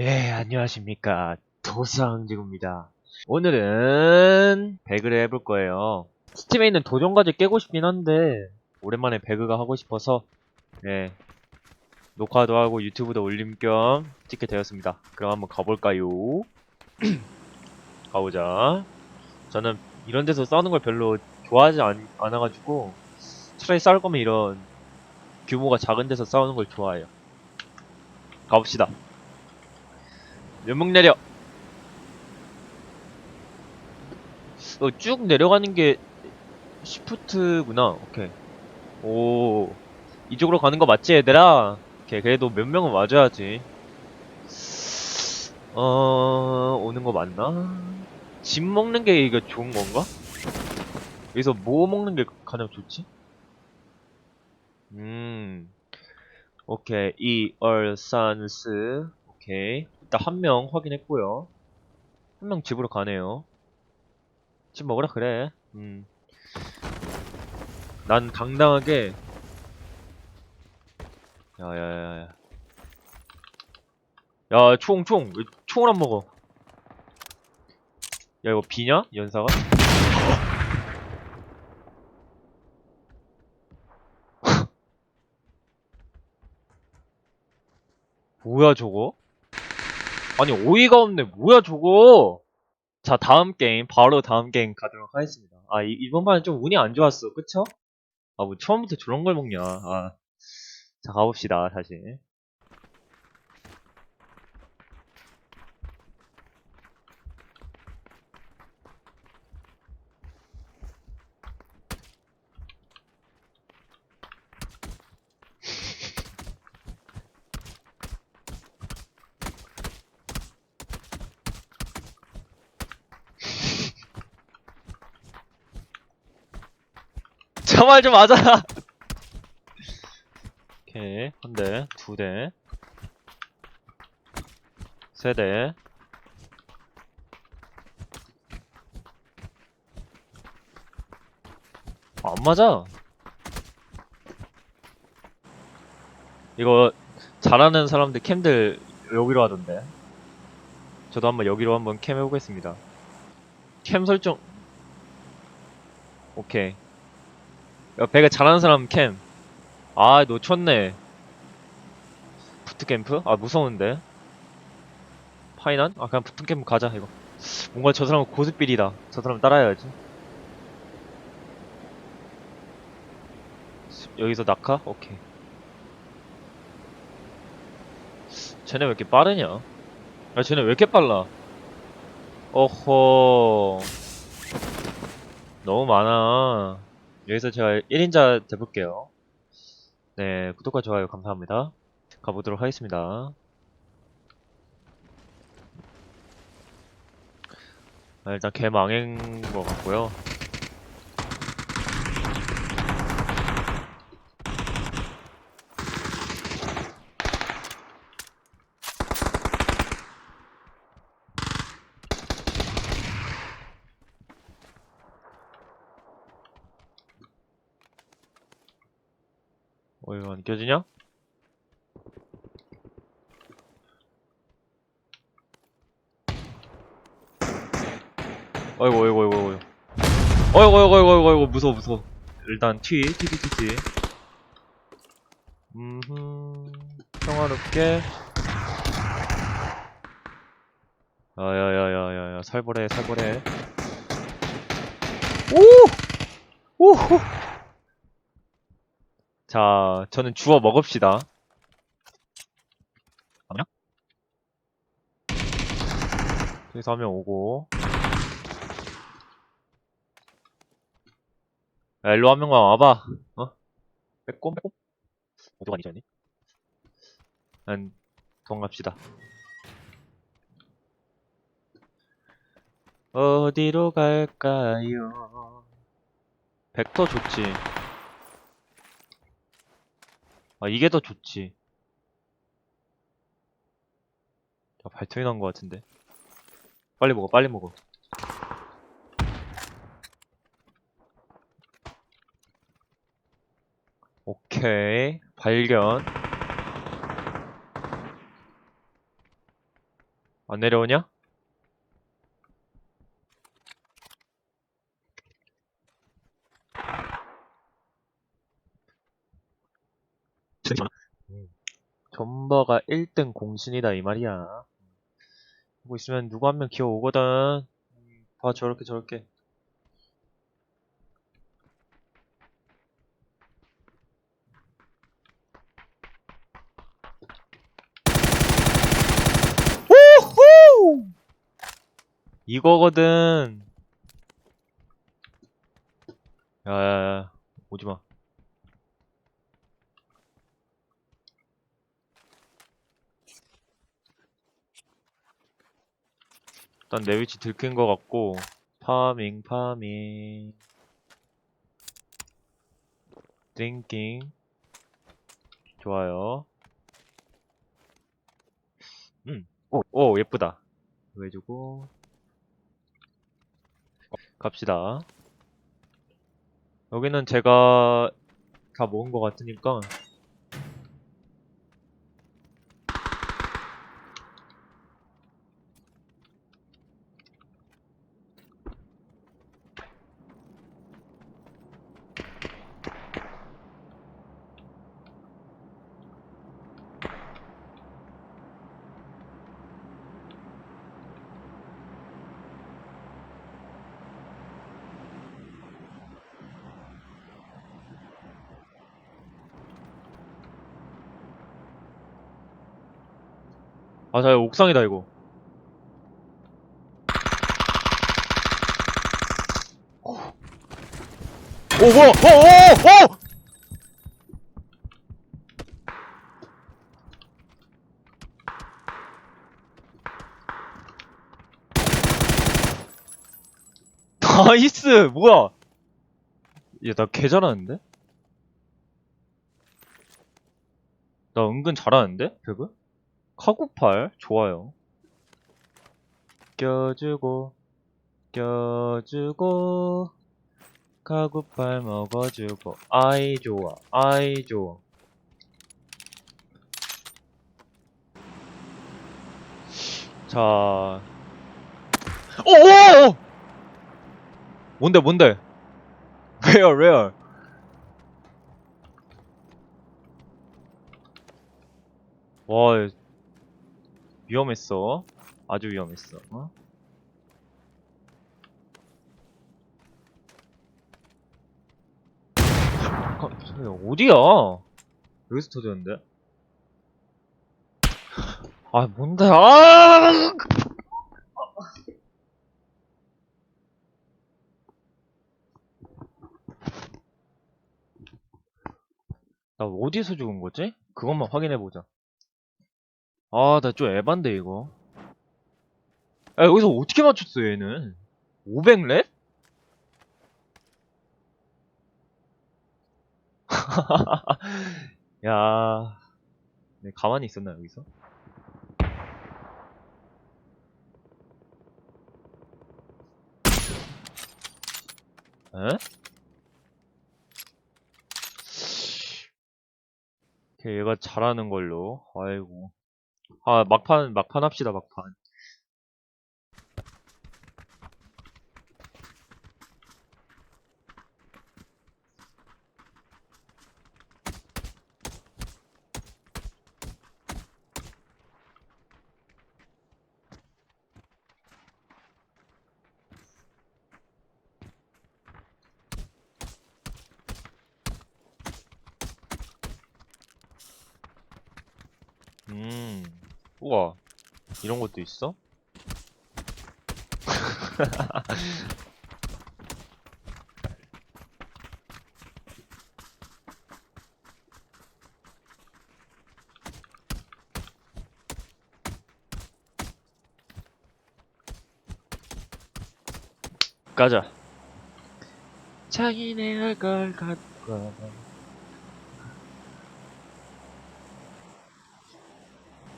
예, 안녕하십니까. 도상지구입니다. 오늘은 배그를 해볼 거예요. 스팀에 있는 도전과제 깨고 싶긴 한데, 오랜만에 배그가 하고 싶어서, 예, 녹화도 하고 유튜브도 올림 겸 찍게 되었습니다. 그럼 한번 가볼까요? 가보자. 저는 이런 데서 싸우는 걸 별로 좋아하지 않, 않아가지고, 차라리 싸울 거면 이런 규모가 작은 데서 싸우는 걸 좋아해요. 가봅시다. 연목 내려. 어, 쭉 내려가는 게 시프트구나. 오케이. 오, 이쪽으로 가는 거 맞지, 얘들아? 오케이, 그래도 몇 명은 와줘야지. 어, 오는 거 맞나? 집 먹는 게 이거 좋은 건가? 여기서 뭐 먹는 게 가장 좋지? 음, 오케이. 이, 얼, 산 스. 오케이. 일단 한 명 확인했고요. 한 명 집으로 가네요. 집 먹으라 그래. 음. 난 당당하게 야야야야. 야, 총, 총. 왜 총을 안 먹어? 야, 이거 비냐? 연사가? 뭐야, 저거? 아니, 어이가 없네. 뭐야, 저거? 자, 다음 게임, 바로 다음 게임 가도록 하겠습니다. 아, 이, 이번 판은 좀 운이 안 좋았어. 그쵸? 아, 뭐, 처음부터 저런 걸 먹냐. 아. 자, 가봅시다, 다시. 저말 좀 맞아! 오케이. 한 대, 두 대, 세 대. 아, 안 맞아. 이거 잘하는 사람들 캠들 여기로 하던데. 저도 한번 여기로 한번 캠 해보겠습니다. 캠 설정. 오케이. 야, 배가 잘하는 사람 캠. 아, 놓쳤네. 부트캠프? 아, 무서운데. 파이난? 아, 그냥 부트캠프 가자, 이거. 뭔가 저 사람은 고스필이다. 저 사람 따라야지. 여기서 낙하? 오케이. 쟤네 왜 이렇게 빠르냐? 야, 쟤네 왜 이렇게 빨라? 어허. 너무 많아. 여기서 제가 1인자 돼볼게요. 네, 구독과 좋아요 감사합니다. 가보도록 하겠습니다. 아, 일단 개 망한 것 같고요. 안 느껴지냐? 어이구, 어이구, 어이구, 어이구. 어이구, 어이구, 어이구, 어이구, 무서워, 무서워. 일단 튀, 튀, 튀, 튀, 튀. 음흠, 평화롭게. 야야야야야야, 살벌해, 살벌해. 오! 오! 자, 저는 주워 먹읍시다. 아니야? 여기서 한 명 오고. 야, 일로 한 명만 와봐. 어? 빼꼼, 빼꼼? 어디가 아니지, 않니? 난, 도망갑시다. 어디로 갈까요? 벡터 좋지. 아, 이게 더 좋지. 야, 발통이 난 것 같은데. 빨리 먹어, 빨리 먹어. 오케이. 발견. 안 내려오냐? 점버가 1등 공신이다 이 말이야. 보고 있으면 누구 한 명 기어 오거든. 봐 저렇게 저렇게. 오호! 이거거든. 야야야 오지마. 일단 내 위치 들킨 것 같고. 파밍 파밍. 띵킹. 좋아요. 음 오 오, 예쁘다. 이거 해주고. 갑시다. 여기는 제가 다 모은 것 같으니까 아, 자, 옥상이다, 이거. 오, 뭐야! 어, 어, 어! 나이스! 뭐야! 얘, 나개 잘하는데? 나 은근 잘하는데? 배그? 카구팔? 좋아요. 껴주고, 껴주고, 카구팔 먹어주고, 아이 좋아, 아이 좋아. 자, 오오오! 뭔데, 뭔데? 레어, 레어. 와, 위험했어. 아주 위험했어. 어? 어디야? 여기서 터졌는데? 아, 뭔데? 아! 나 어디서 죽은 거지? 그것만 확인해보자. 아, 나 좀 에반데, 이거. 야, 여기서 어떻게 맞췄어, 얘는? 500렙? 야, 네, 가만히 있었나, 여기서? 에? 오케이, 얘가 잘하는 걸로. 아이고. 아, 막판, 막판 합시다, 막판. 음, 우와, 이런 것도 있어? 가자. 자기네 할걸 갖고 와.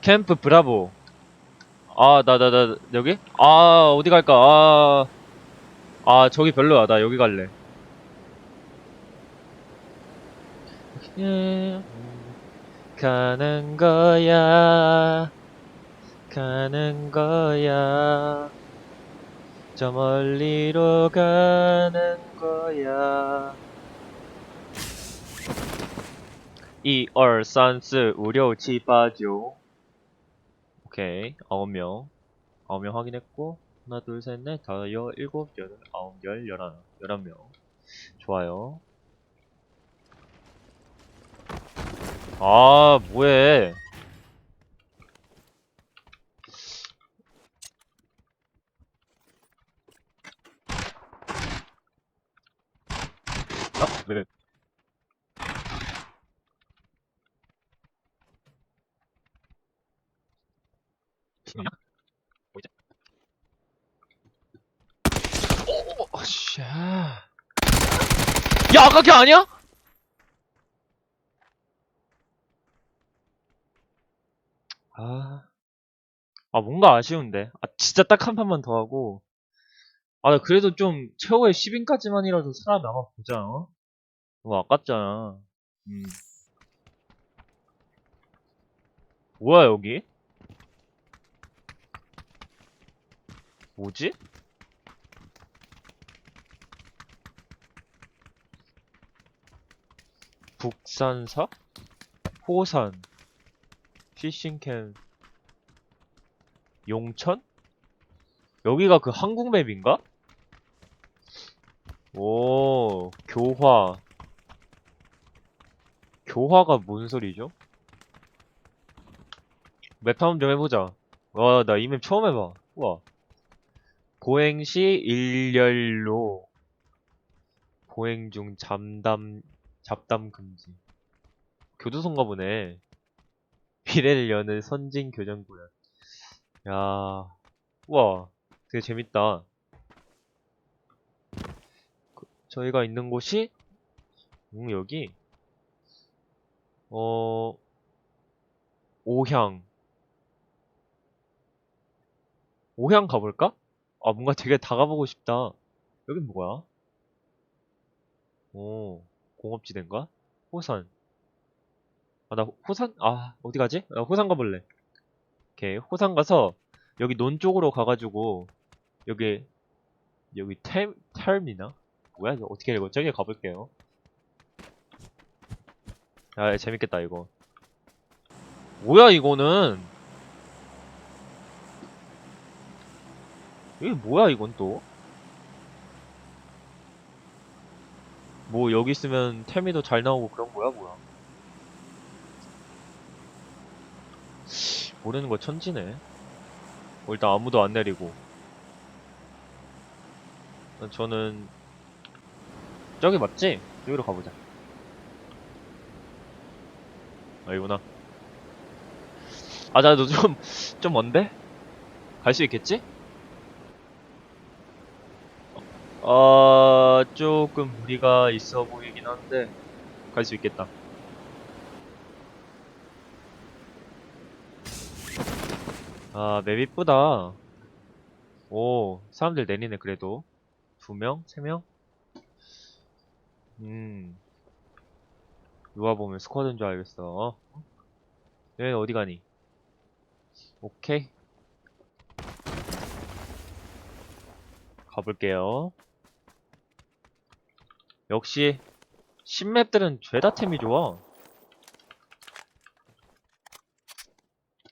캠프 브라보. 아, 나, 나, 나, 여기? 아, 어디 갈까? 아, 아, 저기 별로야. 나 여기 갈래. 예, 가는 거야. 가는 거야 저 멀리로 가는 거야 1, 2, 3, 4, 5, 6, 7, 8, 9 오케이. 9명. 9명 확인했고 하나 둘 셋 넷 다섯 여섯 일곱 여덟 아홉 열 열하나 열한 명. 좋아요. 아 뭐해? 아 네네 신호냐? 뭐지? 오, 씨. 야, 아까 걔 아니야? 아, 아 뭔가 아쉬운데. 아 진짜 딱 한 판만 더 하고. 아나 그래도 좀 최후의 10인까지만이라도 살아남아 보자. 어? 너무 아깝잖아. 음. 뭐야 여기? 뭐지? 북산사? 호산 피싱캠 용천? 여기가 그 한국 맵인가? 오 교화 교화가 뭔 소리죠? 맵 탐험 좀 해보자 와 나 이 맵 처음 해봐 우와 보행 시 일렬로 보행 중 잠담 잡담 금지. 교도소인가 보네. 미래를 여는 선진 교정구역. 야 우와 되게 재밌다. 그, 저희가 있는 곳이 음 여기? 어 오향. 오향 가볼까? 아, 뭔가 되게 다가보고 싶다. 여긴 뭐야? 오, 공업지대인가? 호산. 아, 나 호- 호산? 아, 어디 가지? 아, 호산 가볼래. 오케이, 호산 가서, 여기 논 쪽으로 가가지고, 여기, 여기 템, 템이나? 뭐야, 이거 어떻게 읽어? 저기 가볼게요. 아, 재밌겠다, 이거. 뭐야, 이거는? 이게 뭐야 이건 또? 뭐 여기 있으면 템이 더잘 나오고 그런 거야 뭐야? 모르는 거 천지네. 어, 일단 아무도 안 내리고. 저는 저기 맞지? 여기로 가보자. 아 이구나. 아, 나 너 좀, 좀 먼데? 갈 수 있겠지? 어, 조금 무리가 있어 보이긴 한데, 갈 수 있겠다. 아, 맵 이쁘다. 오, 사람들 내리네, 그래도. 두 명? 세 명? 음. 누가 보면 스쿼드인 줄 알겠어. 얘 어디 가니? 오케이. 가볼게요. 역시 신맵들은 죄다 템이 좋아.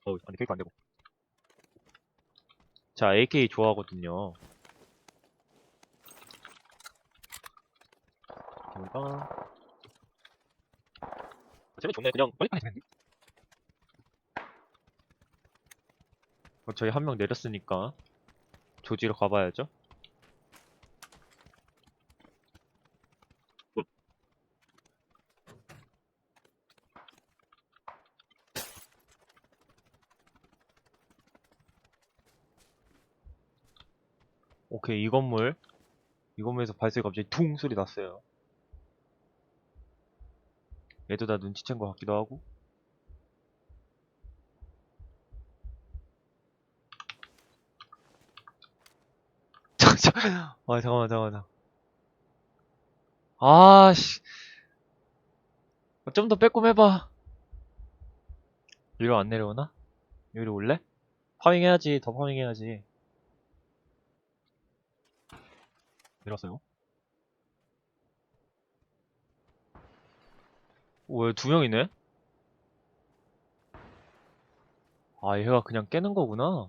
어우, 안돼, 케이크 안 되고. 자, AK 좋아하거든요. 여기가 쟤네 좋네. 그냥 빨리빨리 되는데? 어, 저희 한 명 내렸으니까 조지로 가봐야죠. 오케이, 이 건물. 이 건물에서 발소리 갑자기 퉁 소리 났어요. 얘도 다 눈치챈 것 같기도 하고. 아, 잠깐만, 잠깐만. 아, 씨. 좀 더 빼꼼 해봐. 위로 안 내려오나? 여기로 올래? 파밍해야지. 더 파밍해야지. 내렸어요. 왜 두 명이네? 아, 얘가 그냥 깨는 거구나.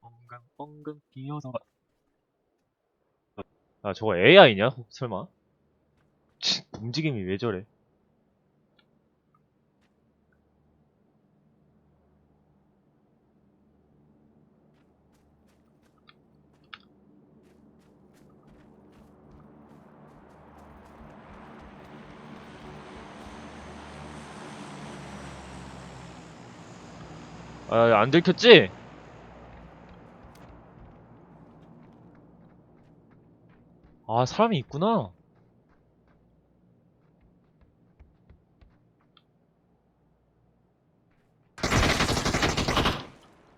엉금엉금 기어서 아, 저거 AI냐? 설마? 치, 움직임이 왜 저래? 아, 안 들켰지? 아, 사람이 있구나.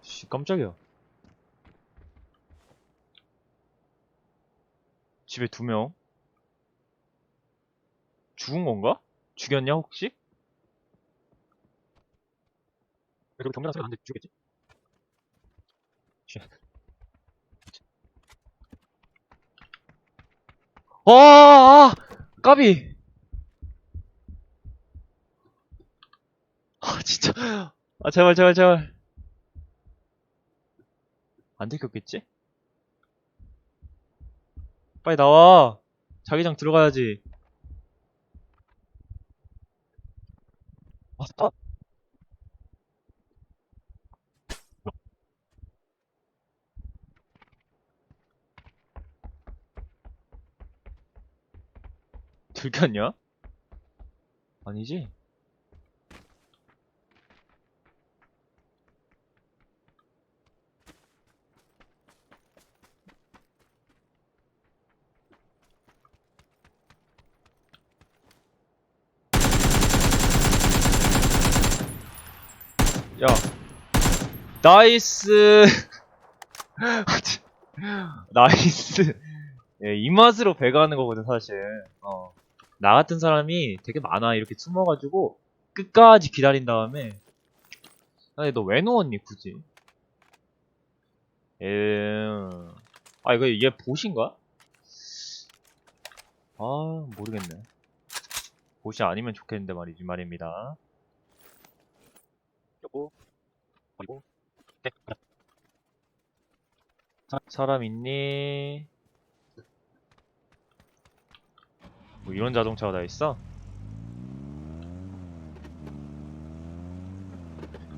씨, 깜짝이야. 집에 두 명. 죽은 건가? 죽였냐, 혹시? 그리고 경련한 소리가 나는데 죽겠지? 쉣. 아, 아, 까비. 아, 진짜. 아, 제발, 제발, 제발. 안 들켰겠지? 빨리 나와. 자기장 들어가야지. 아, 아. 들켰냐? 아니지? 야, 나이스. 나이스. 예, 이 맛으로 배가하는 거거든, 사실. 어. 나 같은 사람이 되게 많아. 이렇게 숨어가지고, 끝까지 기다린 다음에, 아니, 너왜 누웠니, 굳이? 에, 아, 이거, 얘 보신가? 아, 모르겠네. 보시 아니면 좋겠는데 말이지, 말입니다. 요거, 그리고, 사람 있니? 뭐 이런 자동차가 다 있어?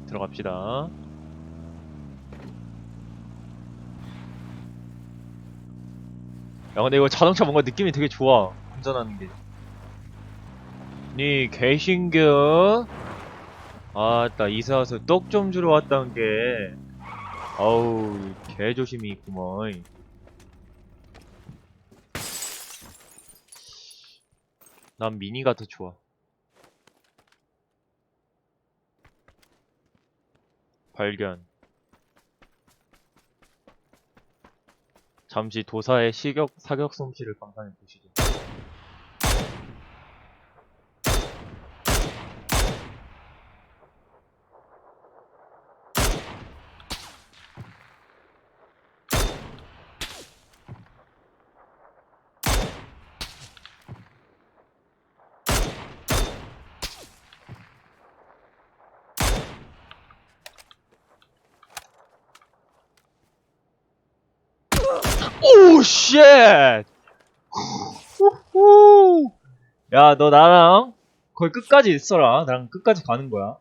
들어갑시다. 야, 근데 이거 자동차 뭔가 느낌이 되게 좋아. 운전하는 게. 니, 개신겨? 아따, 이사 와서 떡 좀 주러 왔다는 게. 아우, 개조심이 있구먼. 난 미니가 더 좋아. 발견. 잠시 도사의 시격, 사격 솜씨를 감상해 보시죠. 오, 쉣! 후후! 야, 너 나랑 거의 끝까지 있어라. 나랑 끝까지 가는 거야.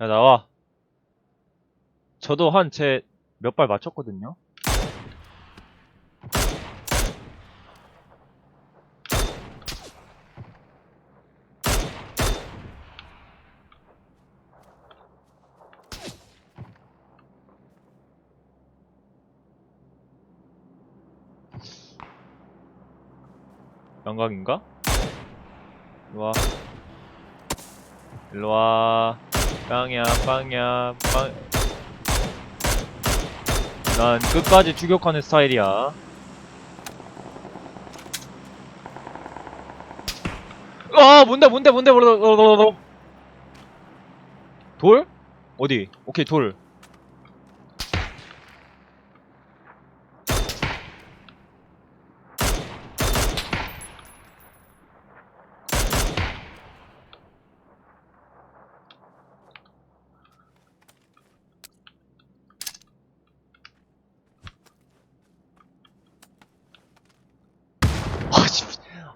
야, 나와. 저도 한 제 몇 발 맞췄거든요. 영광인가? 일로와 일로와 빵야 빵야 빵... 난 끝까지 추격하는 스타일이야 아 뭔데 뭔데, 뭔데. 돌? 어디? 오케이 돌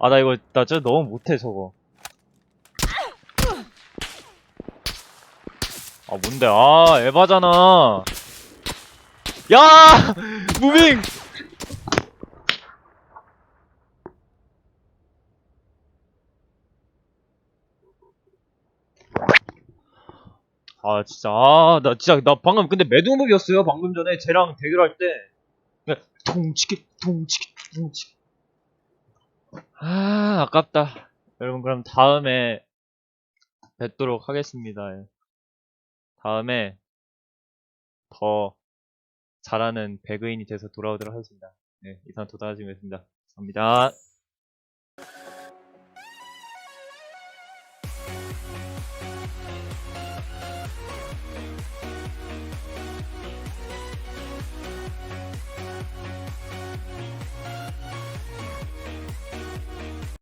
아, 나 이거, 나 진짜 너무 못해, 저거. 아, 뭔데, 아, 에바잖아. 야! 무빙! 아, 진짜, 아, 나 진짜, 나 방금, 근데 매드무비였어요, 방금 전에. 쟤랑 대결할 때. 통치기, 통치기, 통치기. 아, 아깝다. 여러분, 그럼 다음에 뵙도록 하겠습니다. 예. 다음에 더 잘하는 배그인이 돼서 돌아오도록 하겠습니다. 네, 이상 도다지였습니다. 감사합니다.